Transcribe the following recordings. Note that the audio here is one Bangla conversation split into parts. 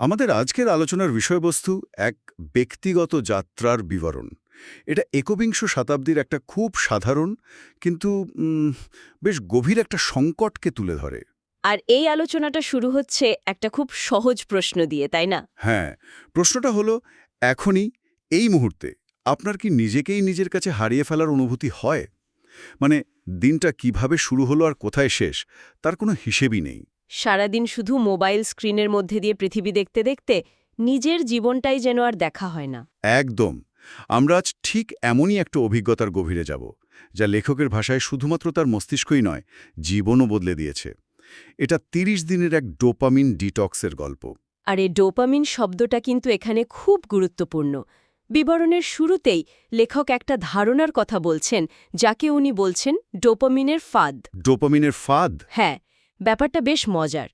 আমাদের আজকের আলোচনার বিষয়বস্তু এক ব্যক্তিগত যাত্রার বিবরণ। এটা একবিংশ শতাব্দীর একটা খুব সাধারণ কিন্তু বেশ গভীর একটা সংকটকে তুলে ধরে। আর এই আলোচনাটা শুরু হচ্ছে একটা খুব সহজ প্রশ্ন দিয়ে তাই না? হ্যাঁ প্রশ্নটা হলো এখনই এই মুহূর্তে আপনার কি নিজেকেই নিজের কাছে হারিয়ে ফেলার অনুভূতি হয়? মানে দিনটা কীভাবে শুরু হলো আর কোথায় শেষ তার কোনো হিসেবই নেই। সারাদিন শুধু মোবাইল স্ক্রিনের মধ্যে দিয়ে পৃথিবী দেখতে দেখতে নিজের জীবনটাই যেন আর দেখা হয় না। একদম। আমরা আজ ঠিক এমনই একটা অভিজ্ঞতার গভীরে যাব যা লেখকের ভাষায় শুধুমাত্র তার মস্তিষ্কই নয় জীবনও বদলে দিয়েছে। এটা ৩০ দিনের এক ডোপামিন ডিটক্সের গল্প। আর এই ডোপামিন শব্দটা কিন্তু এখানে খুব গুরুত্বপূর্ণ। বিবরণের শুরুতেই লেখক একটা ধারণার কথা বলছেন যাকে উনি বলছেন ডোপামিনের ফাদ। ডোপামিনের ফাদ? হ্যাঁ ব্যাপারটা বেশ মজার।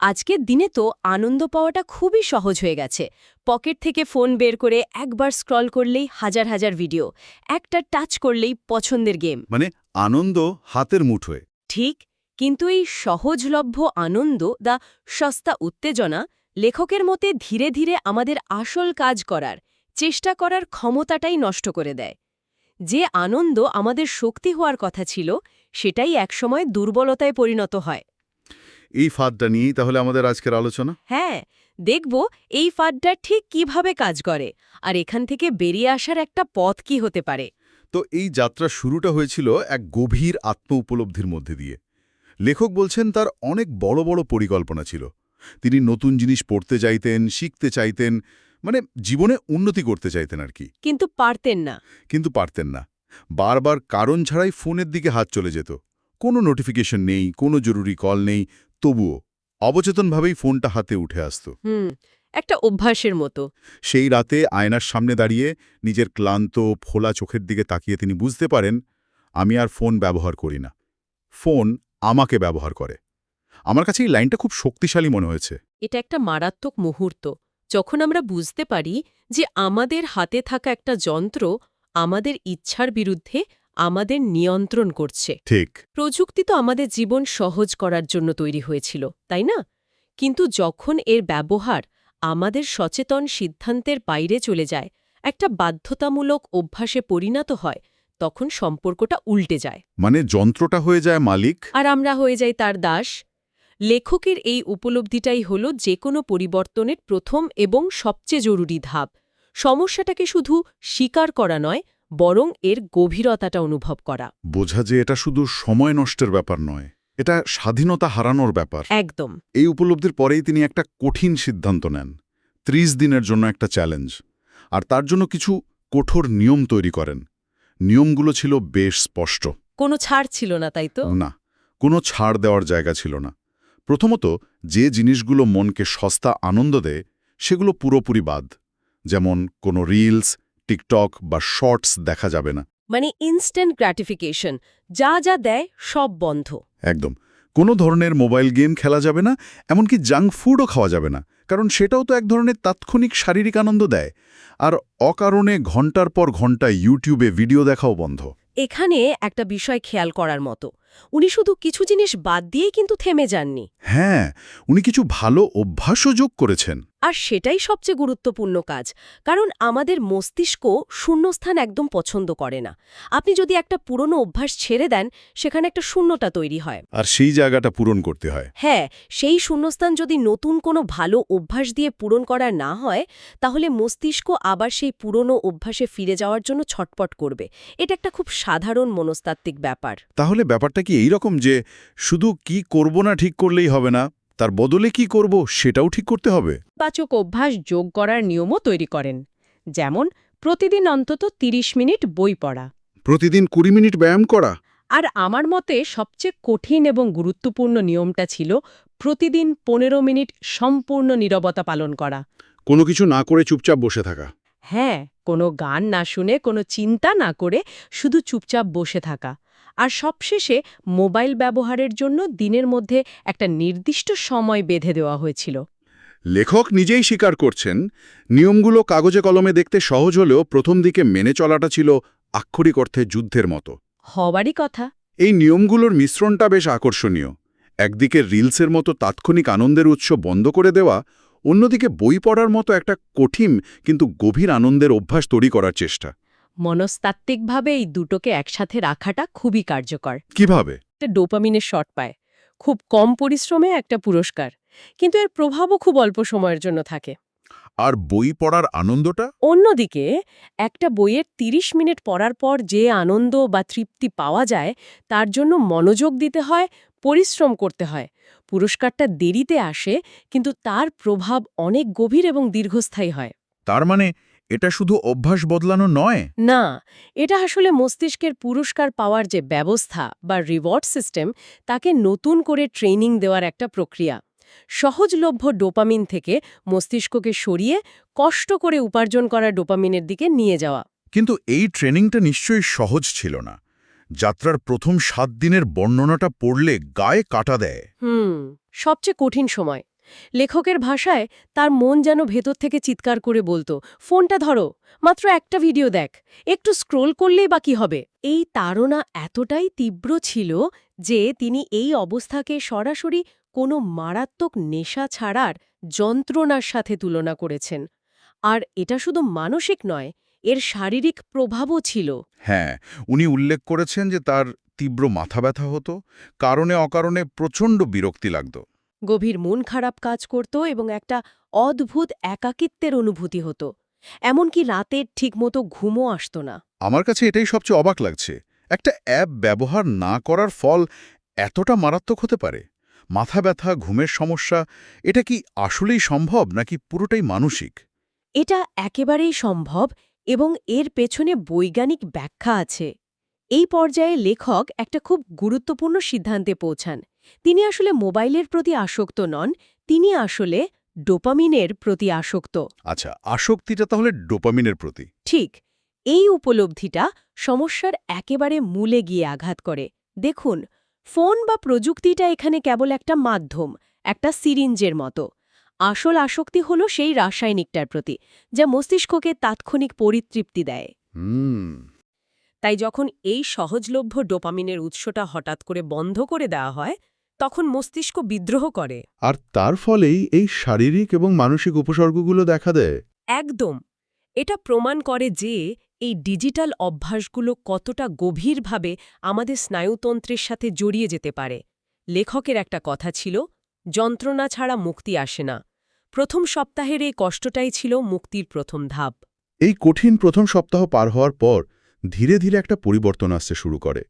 আজকের দিনে তো আনন্দ পাওয়াটা খুবই সহজ হয়ে গেছে। পকেট থেকে ফোন বের করে একবার স্ক্রল করলেই হাজার হাজার ভিডিও একটা টাচ করলেই পছন্দের গেম। মানে আনন্দ হাতের মুঠোয়। ঠিক কিন্তু এই সহজলভ্য আনন্দ দা সস্তা উত্তেজনা লেখকের মতে ধীরে ধীরে আমাদের আসল কাজ করার চেষ্টা করার ক্ষমতাটাই নষ্ট করে দেয়। যে আনন্দ আমাদের শক্তি হওয়ার কথা ছিল সেটাই একসময় দুর্বলতায় পরিণত হয়। এই ফাঁদটা নিয়েই তাহলে আমাদের আজকের আলোচনা? হ্যাঁ দেখব এই ফাঁদটা ঠিক কীভাবে কাজ করে আর এখান থেকে বেরিয়ে আসার একটা পথ কি হতে পারে। তো এই যাত্রা শুরুটা হয়েছিল এক গভীর আত্ম উপলব্ধির মধ্যে দিয়ে। লেখক বলছেন তার অনেক বড় বড় পরিকল্পনা ছিল। তিনি নতুন জিনিস পড়তে চাইতেন শিখতে চাইতেন মানে জীবনে উন্নতি করতে চাইতেন আর কি। কিন্তু পারতেন না। কিন্তু পারতেন না। বারবার কারণ ছাড়াই ফোনের দিকে হাত চলে যেত। কোনো নোটিফিকেশন নেই কোনো জরুরি কল নেই তবুও অবচেতনভাবেই ফোনটা হাতে উঠে আসত। একটা অভ্যাসের মতো। সেই রাতে আয়নার সামনে দাঁড়িয়ে নিজের ক্লান্ত ফোলা চোখের দিকে তাকিয়ে তিনি বুঝতে পারেন আমি আর ফোন ব্যবহার করি না। ফোন আমাকে ব্যবহার করে। আমার কাছে এই লাইনটা খুব শক্তিশালী মনে হয়েছে। এটা একটা মারাত্মক মুহূর্ত যখন আমরা বুঝতে পারি যে আমাদের হাতে থাকা একটা যন্ত্র আমাদের ইচ্ছার বিরুদ্ধে আমাদের নিয়ন্ত্রণ করছে। ঠিক। প্রযুক্তি তো আমাদের জীবন সহজ করার জন্য তৈরি হয়েছিল তাই না? কিন্তু যখন এর ব্যবহার আমাদের সচেতন সিদ্ধান্তের বাইরে চলে যায় একটা বাধ্যতামূলক অভ্যাসে পরিণত হয় তখন সম্পর্কটা উল্টে যায়। মানে যন্ত্রটা হয়ে যায় মালিক? আর আমরা হয়ে যাই তার দাস। লেখকের এই উপলব্ধিটাই হল যে কোনো পরিবর্তনের প্রথম এবং সবচেয়ে জরুরি ধাপ। সমস্যাটাকে শুধু স্বীকার করা নয় বরং এর গভীরতাটা অনুভব করা। বোঝা যে এটা শুধু সময় নষ্টের ব্যাপার নয় এটা স্বাধীনতা হারানোর ব্যাপার। একদম। এই উপলব্ধির পরেই তিনি একটা কঠিন সিদ্ধান্ত নেন ত্রিশ দিনের জন্য একটা চ্যালেঞ্জ আর তার জন্য কিছু কঠোর নিয়ম তৈরি করেন। নিয়মগুলো ছিল বেশ স্পষ্ট। কোনো ছাড় ছিল না তাই তো? না কোনো ছাড় দেওয়ার জায়গা ছিল না। প্রথমত যে জিনিসগুলো মনকে সস্তা আনন্দ দেয় সেগুলো পুরোপুরি বাদ যেমন কোনো রিলস টিকটক বা শর্টস দেখা যাবে না। মানে ইনস্ট্যান্ট গ্র্যাটিফিকেশন যা যা দেয় সব বন্ধ। একদম। কোনো ধরনের মোবাইল গেম খেলা যাবে না এমনকি জাঙ্ক ফুডও খাওয়া যাবে না কারণ সেটাও তো এক ধরনের তাৎক্ষণিক শারীরিক আনন্দ দেয়। আর অকারণে ঘণ্টার পর ঘণ্টা ইউটিউবে ভিডিও দেখাও বন্ধ। এখানে একটা বিষয় খেয়াল করার মতো। উনি শুধু কিছু জিনিস বাদ দিয়েই কিন্তু থেমে যাননি। হ্যাঁ উনি কিছু ভালো অভ্যাসও যোগ করেছেন। আর সেটাই সবচেয়ে গুরুত্বপূর্ণ কাজ কারণ আমাদের মস্তিষ্ক শূন্যস্থান একদম পছন্দ করে না। আপনি যদি একটা পুরনো অভ্যাস ছেড়ে দেন সেখানে একটা শূন্যতা তৈরি হয়। আর সেই জায়গাটা পূরণ করতে হয়। হ্যাঁ সেই শূন্যস্থান যদি নতুন কোনো ভালো অভ্যাস দিয়ে পূরণ করা না হয় তাহলে মস্তিষ্ক আবার সেই পুরনো অভ্যাসে ফিরে যাওয়ার জন্য ছটপট করবে। এটা একটা খুব সাধারণ মনস্তাত্ত্বিক ব্যাপার। তাহলে ব্যাপারটা কি এই রকম যে শুধু কি করব না ঠিক করলেই হবে না তার বদলে কি করব সেটাও ঠিক করতে হবে? পাচক অভ্যাস যোগ করার নিয়মও তৈরি করেন। যেমন প্রতিদিন অন্তত ৩০ মিনিট বই পড়া। প্রতিদিন কুড়ি মিনিট ব্যায়াম করা? আর আমার মতে সবচেয়ে কঠিন এবং গুরুত্বপূর্ণ নিয়মটা ছিল প্রতিদিন ১৫ মিনিট সম্পূর্ণ নীরবতা পালন করা। কোনো কিছু না করে চুপচাপ বসে থাকা? হ্যাঁ কোনো গান না শুনে কোনো চিন্তা না করে শুধু চুপচাপ বসে থাকা। আর সবশেষে মোবাইল ব্যবহারের জন্য দিনের মধ্যে একটা নির্দিষ্ট সময় বেঁধে দেওয়া হয়েছিল। লেখক নিজেই স্বীকার করছেন নিয়মগুলো কাগজে কলমে দেখতে সহজ হলেও প্রথম দিকে মেনে চলাটা ছিল আক্ষরিক অর্থে যুদ্ধের মতো। হবারই কথা। এই নিয়মগুলোর মিশ্রণটা বেশ আকর্ষণীয়। একদিকে রিলসের মতো তাৎক্ষণিক আনন্দের উৎস বন্ধ করে দেওয়া অন্যদিকে বই পড়ার মতো একটা কঠিন কিন্তু গভীর আনন্দের অভ্যাস তৈরি করার চেষ্টা। মনস্তাত্ত্বিকভাবে এই দুটোকে একসাথে রাখাটা খুবই কার্যকর। কীভাবে? ডোপামিনের শট পায়। খুব কম পরিশ্রমে একটা পুরস্কার। কিন্তু এর প্রভাবও খুব অল্প সময়ের জন্য থাকে। আর বই পড়ার আনন্দটা? অন্যদিকে একটা বইয়ের ৩০ মিনিট পড়ার পর যে আনন্দ বা তৃপ্তি পাওয়া যায় তার জন্য মনোযোগ দিতে হয় পরিশ্রম করতে হয়। পুরস্কারটা দেরিতে আসে কিন্তু তার প্রভাব অনেক গভীর এবং দীর্ঘস্থায়ী হয়। তার মানে এটা শুধু অভ্যাস বদলানো নয়। না এটা আসলে মস্তিষ্কের পুরস্কার পাওয়ার যে ব্যবস্থা বা রিওয়ার্ড সিস্টেম তাকে নতুন করে ট্রেনিং দেওয়ার একটা প্রক্রিয়া। সহজলভ্য ডোপামিন থেকে মস্তিষ্ককে সরিয়ে কষ্ট করে উপার্জন করা ডোপামিনের দিকে নিয়ে যাওয়া। কিন্তু এই ট্রেনিংটা নিশ্চয়ই সহজ ছিল না। যাত্রার প্রথম সাত দিনের বর্ণনাটা পড়লে গায়ে কাটা দেয়। হুম সবচেয়ে কঠিন সময়। লেখকের ভাষায় তার মন যেন ভেতর থেকে চিৎকার করে বলতো, ফোনটা ধরো, মাত্র একটা ভিডিও দেখ, একটু স্ক্রোল করলেই বা কি হবে? এই তাড়না এতটাই তীব্র ছিল যে তিনি এই অবস্থাকে সরাসরি কোনো মারাত্মক নেশা ছাড়ার যন্ত্রণার সাথে তুলনা করেছেন। আর এটা শুধু মানসিক নয়, এর শারীরিক প্রভাবও ছিল। হ্যাঁ উনি উল্লেখ করেছেন যে তার তীব্র মাথা ব্যথা হতো, কারণে অকারণে প্রচণ্ড বিরক্তি লাগত। গভীর মন খারাপ কাজ করত এবং একটা অদ্ভুত একাকিত্বের অনুভূতি হতো। এমনকি রাতের ঠিকমতো ঘুমও আসত না। আমার কাছে এটাই সবচেয়ে অবাক লাগছে। একটা অ্যাপ ব্যবহার না করার ফল এতটা মারাত্মক হতে পারে? মাথা ব্যথা ঘুমের সমস্যা এটা কি আসলেই সম্ভব নাকি পুরোটাই মানসিক? এটা একেবারেই সম্ভব এবং এর পেছনে বৈজ্ঞানিক ব্যাখ্যা আছে। এই পর্যায়ে লেখক একটা খুব গুরুত্বপূর্ণ সিদ্ধান্তে পৌঁছান। তিনি আসলে মোবাইলের প্রতি আসক্ত নন তিনি আসলে ডোপামিনের প্রতি আসক্ত। আচ্ছা আসক্তিটা তাহলে ডোপামিনের প্রতি। ঠিক এই উপলব্ধিটা সমস্যার একেবারে মূলে গিয়ে আঘাত করে। দেখুন ফোন বা প্রযুক্তিটা এখানে কেবল একটা মাধ্যম একটা সিরিঞ্জের মতো। আসল আসক্তি হলো সেই রাসায়নিকটার প্রতি যা মস্তিষ্ককে তাৎক্ষণিক পরিতৃপ্তি দেয়। তাই যখন এই সহজলভ্য ডোপামিনের উৎসটা হঠাৎ করে বন্ধ করে দেওয়া হয় তখন মস্তিষ্ক বিদ্রোহ করে। আর তার ফলেই এই শারীরিক এবং মানসিক উপসর্গগুলো দেখা দেয়। একদম। এটা প্রমাণ করে যে এই ডিজিটাল অভ্যাসগুলো কতটা গভীরভাবে আমাদের স্নায়ুতন্ত্রের সাথে জড়িয়ে যেতে পারে। লেখকের একটা কথা ছিল যন্ত্রণা ছাড়া মুক্তি আসে না। প্রথম সপ্তাহের এই কষ্টটাই ছিল মুক্তির প্রথম ধাপ। এই কঠিন প্রথম সপ্তাহ পার হওয়ার পর ধীরে ধীরে একটা পরিবর্তন আসতে শুরু করে।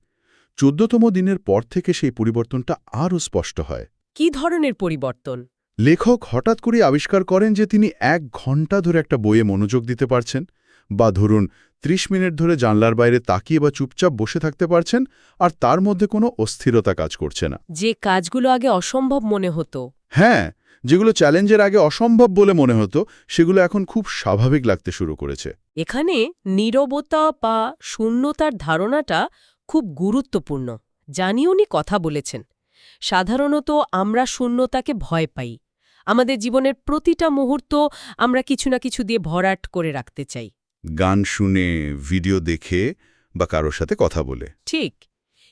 চোদ্দতম দিনের পর থেকে সেই পরিবর্তনটা আরও স্পষ্ট হয়। কি ধরনের পরিবর্তন? লেখক হঠাৎ করে আবিষ্কার করেন যে তিনি এক ঘণ্টা ধরে একটা বইয়ে মনোযোগ দিতে পারছেন বা ধরুন ৩০ মিনিট ধরে জানলার বাইরে তাকিয়ে বা চুপচাপ বসে থাকতে পারছেন আর তার মধ্যে কোনো অস্থিরতা কাজ করছে না। যে কাজগুলো আগে অসম্ভব মনে হতো। হ্যাঁ যেগুলো চ্যালেঞ্জের আগে অসম্ভব বলে মনে হতো সেগুলো এখন খুব স্বাভাবিক লাগতে শুরু করেছে। এখানে নীরবতা বা শূন্যতার ধারণাটা খুব গুরুত্বপূর্ণ। জানি উনি কথা বলেছেন। সাধারণত আমরা শূন্যতাকে ভয় পাই। আমাদের জীবনের প্রতিটা মুহূর্ত আমরা কিছু না কিছু দিয়ে ভরাট করে রাখতে চাই। গান শুনে ভিডিও দেখে বা কারোর সাথে কথা বলে। ঠিক।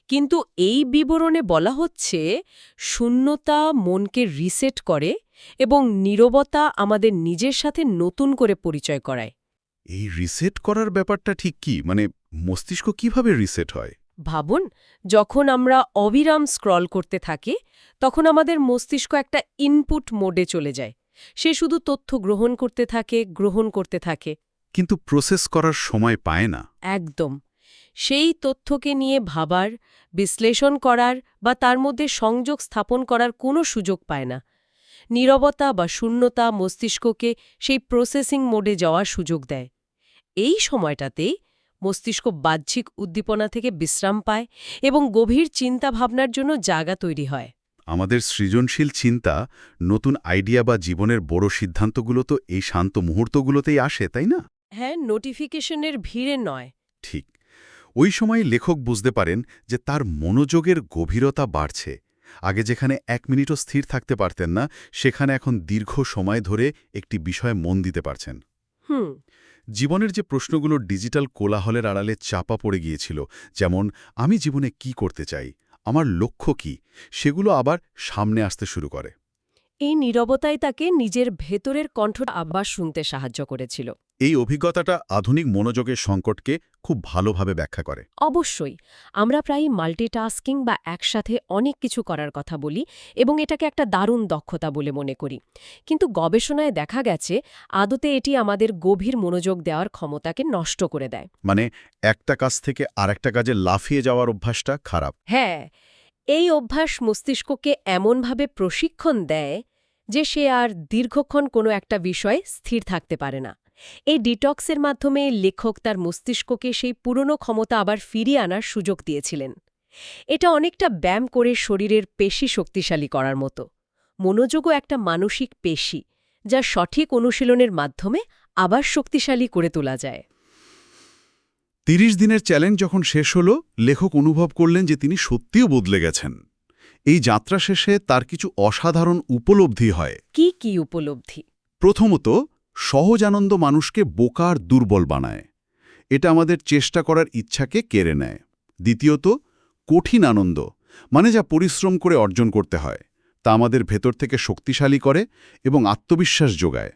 কিন্তু এই বিবরণে বলা হচ্ছে শূন্যতা মনকে রিসেট করে এবং নীরবতা আমাদের নিজের সাথে নতুন করে পরিচয় করায়। এই রিসেট করার ব্যাপারটা ঠিক কি? মানে মস্তিষ্ক কীভাবে রিসেট হয়? ভাবুন যখন আমরা অবিরাম স্ক্রল করতে থাকি তখন আমাদের মস্তিষ্ক একটা ইনপুট মোডে চলে যায়। সে শুধু তথ্য গ্রহণ করতে থাকে গ্রহণ করতে থাকে। কিন্তু প্রসেস করার সময় পায় না। একদম। সেই তথ্যকে নিয়ে ভাবার বিশ্লেষণ করার বা তার মধ্যে সংযোগ স্থাপন করার কোনো সুযোগ পায় না। নীরবতা বা শূন্যতা মস্তিষ্ককে সেই প্রসেসিং মোডে যাওয়ার সুযোগ দেয়। এই সময়টাতেই মস্তিষ্ক বাহ্যিক উদ্দীপনা থেকে বিশ্রাম পায় এবং গভীর চিন্তা ভাবনার জন্য জায়গা তৈরি হয়। আমাদের সৃজনশীল চিন্তা নতুন আইডিয়া বা জীবনের বড় সিদ্ধান্তগুলো তো এই শান্ত মুহূর্তগুলোতেই আসে তাই না? হ্যাঁ নোটিফিকেশনের ভিড়ে নয়। ঠিক। ওই সময় লেখক বুঝতে পারেন যে তার মনোযোগের গভীরতা বাড়ছে। আগে যেখানে এক মিনিটও স্থির থাকতে পারতেন না সেখানে এখন দীর্ঘ সময় ধরে একটি বিষয়ে মন দিতে পারছেন। হুম। জীবনের যে প্রশ্নগুলো ডিজিটাল কোলাহলের আড়ালে চাপা পড়ে গিয়েছিল, যেমন, আমি জীবনে কি করতে চাই, আমার লক্ষ্য কি, সেগুলো আবার সামনে আসতে শুরু করে। এই নীরবতাই তাকে নিজের ভেতরের কণ্ঠ আবার শুনতে সাহায্য করেছিল। এই অভিজ্ঞতাটা আধুনিক মনোযোগের সংকটকে খুব ভালোভাবে ব্যাখ্যা করে। অবশ্যই। আমরা প্রায় মাল্টিটাস্কিং বা একসাথে অনেক কিছু করার কথা বলি এবং এটাকে একটা দারুণ দক্ষতা বলে মনে করি। কিন্তু গবেষণায় দেখা গেছে আদতে এটি আমাদের গভীর মনোযোগ দেওয়ার ক্ষমতাকে নষ্ট করে দেয়। মানে একটা কাজ থেকে আরেকটা কাজে লাফিয়ে যাওয়ার অভ্যাসটা খারাপ। হ্যাঁ এই অভ্যাস মস্তিষ্ককে এমনভাবে প্রশিক্ষণ দেয় যে সে আর দীর্ঘক্ষণ কোনো একটা বিষয়ে স্থির থাকতে পারে না। এই ডিটক্সের মাধ্যমে লেখক তার মস্তিষ্ককে সেই পুরনো ক্ষমতা আবার ফিরিয়ে আনার সুযোগ দিয়েছিলেন। এটা অনেকটা ব্যায়াম করে শরীরের পেশি শক্তিশালী করার মতো। মনোযোগও একটা মানসিক পেশি যা সঠিক অনুশীলনের মাধ্যমে আবার শক্তিশালী করে তোলা যায়। তিরিশ দিনের চ্যালেঞ্জ যখন শেষ হল লেখক অনুভব করলেন যে তিনি সত্যিও বদলে গেছেন। এই যাত্রা শেষে তার কিছু অসাধারণ উপলব্ধি হয়। কি কি উপলব্ধি? প্রথমত সহজ আনন্দ মানুষকে বোকার দুর্বল বানায়। এটা আমাদের চেষ্টা করার ইচ্ছাকে কেড়ে নেয়। দ্বিতীয়ত কঠিন আনন্দ মানে যা পরিশ্রম করে অর্জন করতে হয় তা আমাদের ভেতর থেকে শক্তিশালী করে এবং আত্মবিশ্বাস যোগায়।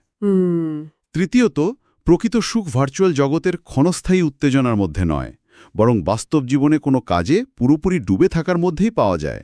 তৃতীয়ত প্রকৃত সুখ ভার্চুয়াল জগতের ক্ষণস্থায়ী উত্তেজনার মধ্যে নয় বরং বাস্তব জীবনে কোনো কাজে পুরোপুরি ডুবে থাকার মধ্যেই পাওয়া যায়।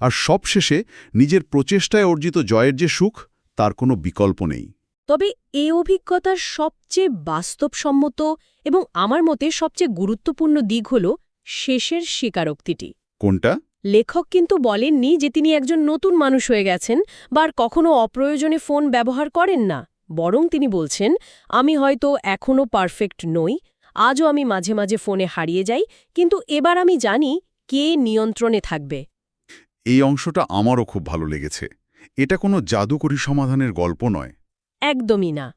আর সবশেষে নিজের প্রচেষ্টায় অর্জিত জয়ের যে সুখ তার কোনো বিকল্প নেই। তবে এ অভিজ্ঞতার সবচেয়ে বাস্তবসম্মত এবং আমার মতে সবচেয়ে গুরুত্বপূর্ণ দিক হল শেষের স্বীকারোক্তিটি। কোনটা? লেখক কিন্তু বলেননি যে তিনি একজন নতুন মানুষ হয়ে গেছেন বা আর কখনো অপ্রয়োজনে ফোন ব্যবহার করেন না। বরং তিনি বলছেন আমি হয়তো এখনও পারফেক্ট নই আজও আমি মাঝে মাঝে ফোনে হারিয়ে যাই কিন্তু এবার আমি জানি কে নিয়ন্ত্রণে থাকবে। এই অংশটা আমারও খুব ভালো লেগেছে। এটা কোনো জাদুকরী সমাধানের গল্প নয়। একদমই না।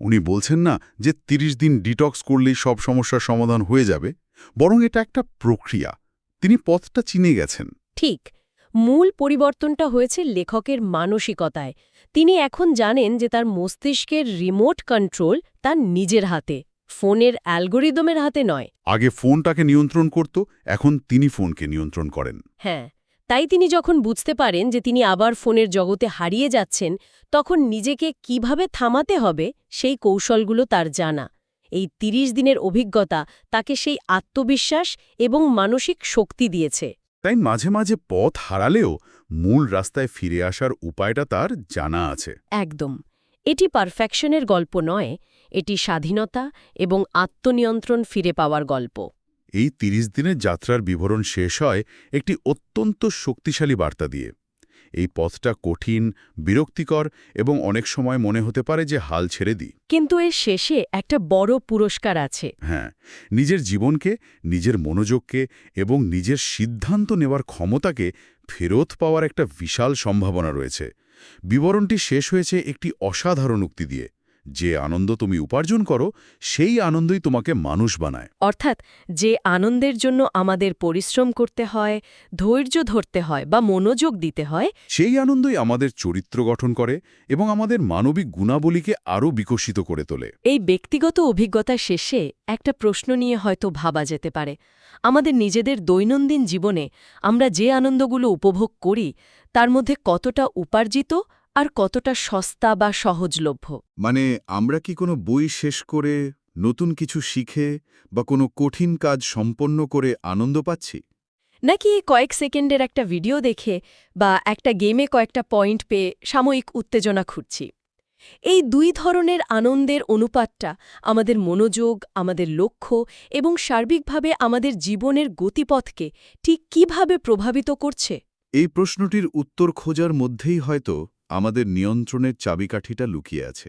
উনি বলছেন না যে ৩০ দিন ডিটক্স করলেই সব সমস্যার সমাধান হয়ে যাবে বরং এটা একটা প্রক্রিয়া। তিনি পথটা চিনে গেছেন। ঠিক। মূল পরিবর্তনটা হয়েছে লেখকের মানসিকতায়। তিনি এখন জানেন যে তার মস্তিষ্কের রিমোট কন্ট্রোল তার নিজের হাতে ফোনের অ্যালগোরিদমের হাতে নয়। আগে ফোনটাকে নিয়ন্ত্রণ করত এখন তিনি ফোনকে নিয়ন্ত্রণ করেন। হ্যাঁ। তাই তিনি যখন বুঝতে পারেন যে তিনি আবার ফোনের জগতে হারিয়ে যাচ্ছেন তখন নিজেকে কীভাবে থামাতে হবে সেই কৌশলগুলো তার জানা। এই ৩০ দিনের অভিজ্ঞতা তাকে সেই আত্মবিশ্বাস এবং মানসিক শক্তি দিয়েছে। তাই মাঝে মাঝে পথ হারালেও মূল রাস্তায় ফিরে আসার উপায়টা তার জানা আছে। একদম। এটি পারফেকশনের গল্প নয় এটি স্বাধীনতা এবং আত্মনিয়ন্ত্রণ ফিরে পাওয়ার গল্প। এই ৩০ দিনের যাত্রার বিবরণ শেষ হয় একটি অত্যন্ত শক্তিশালী বার্তা দিয়ে। এই পথটা কঠিন বিরক্তিকর এবং অনেক সময় মনে হতে পারে যে হাল ছেড়ে দিই। কিন্তু এর শেষে একটা বড় পুরস্কার আছে। হ্যাঁ নিজের জীবনকে নিজের মনোযোগকে এবং নিজের সিদ্ধান্ত নেওয়ার ক্ষমতাকে ফেরত পাওয়ার একটা বিশাল সম্ভাবনা রয়েছে। বিবরণটি শেষ হয়েছে একটি অসাধারণ উক্তি দিয়ে। যে আনন্দ তুমি উপার্জন করো সেই আনন্দই তোমাকে মানুষ বানায়। অর্থাৎ যে আনন্দের জন্য আমাদের পরিশ্রম করতে হয় ধৈর্য ধরতে হয় বা মনোযোগ দিতে হয় সেই আনন্দই আমাদের চরিত্র গঠন করে এবং আমাদের মানবিক গুণাবলীকে আরও বিকশিত করে তোলে। এই ব্যক্তিগত অভিজ্ঞতা শেষে একটা প্রশ্ন নিয়ে হয়তো ভাবা যেতে পারে। আমাদের নিজেদের দৈনন্দিন জীবনে আমরা যে আনন্দগুলো উপভোগ করি তার মধ্যে কতটা উপার্জিত আর কতটা সস্তা বা সহজলভ্য। মানে আমরা কি কোনো বই শেষ করে নতুন কিছু শিখে বা কোনো কঠিন কাজ সম্পন্ন করে আনন্দ পাচ্ছি? নাকি কয়েক সেকেন্ডের একটা ভিডিও দেখে বা একটা গেমে কয়েকটা পয়েন্ট পেয়ে সাময়িক উত্তেজনা খুঁজছি। এই দুই ধরনের আনন্দের অনুপাতটা আমাদের মনোযোগ আমাদের লক্ষ্য এবং সার্বিকভাবে আমাদের জীবনের গতিপথকে ঠিক কীভাবে প্রভাবিত করছে? এই প্রশ্নটির উত্তর খোঁজার মধ্যেই হয়তো আমাদের নিয়ন্ত্রণের চাবিকাঠিটা লুকিয়ে আছে।